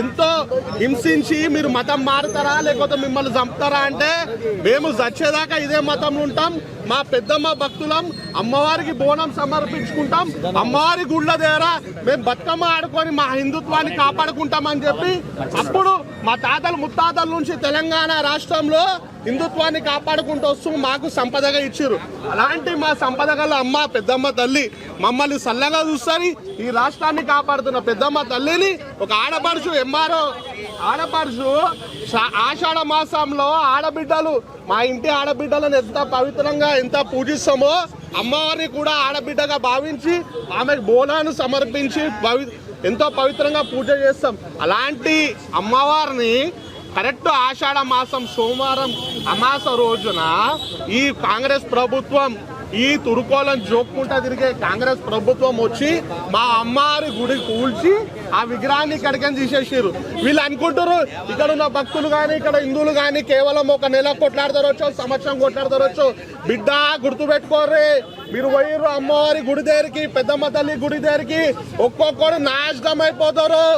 ఎంతో హింసించి మీరు మతం మారుతారా లేకపోతే మిమ్మల్ని చంపుతారా అంటే మేము చచ్చేదాకా ఇదే మతంలో ఉంటాం. మా పెద్దమ్మ భక్తులం అమ్మవారికి బోనం సమర్పించుకుంటాం. అమ్మవారి గుళ్ళ దగ్గర మేము బతుకమ్మ ఆడుకొని మా హిందుత్వాన్ని కాపాడుకుంటామని చెప్పి అప్పుడు మా తాతలు ముత్తాతల నుంచి తెలంగాణ రాష్ట్రంలో హిందుత్వాన్ని కాపాడుకుంటూ వస్తూ మాకు సంపదగా ఇచ్చారు అలాంటి మా సంపద అమ్మ పెద్దమ్మ తల్లి మమ్మల్ని చల్లగా చూస్తారని ఈ రాష్ట్రాన్ని కాపాడుతున్న పెద్దమ్మ తల్లిని ఒక ఆడపడుచు ఎంఆర్ఓ ఆడపడుచు ఆషాఢ మాసంలో ఆడబిడ్డలు మా ఇంటి ఆడబిడ్డలను ఎంత పవిత్రంగా ఎంత పూజిస్తామో అమ్మవారిని కూడా ఆడబిడ్డగా భావించి ఆమెకు బోనాను సమర్పించి పవి ఎంతో పవిత్రంగా పూజ చేస్తాం. అలాంటి అమ్మవారిని కరెక్ట్ ఆషాఢ మాసం సోమవారం అమాస రోజున ఈ కాంగ్రెస్ ప్రభుత్వం ఈ తురుకోలను జోక్కుంటా తిరిగే కాంగ్రెస్ ప్రభుత్వం వచ్చి మా అమ్మవారి గుడి కూల్చి ఆ విగ్రహాన్ని ఇక్కడికని తీసేసారు వీళ్ళు అనుకుంటారు ఇక్కడ ఉన్న భక్తులు కానీ ఇక్కడ హిందువులు కానీ కేవలం ఒక నెల కొట్లాడతారొచ్చు సంవత్సరం కొట్లాడతారొచ్చు బిడ్డ గుర్తుపెట్టుకోర్రి. మీరు పోయిర్రు అమ్మవారి గుడి దగ్గరికి పెద్దమ్మ తల్లి గుడి దగ్గరికి ఒక్కొక్కరు నాశనం అయిపోతారు.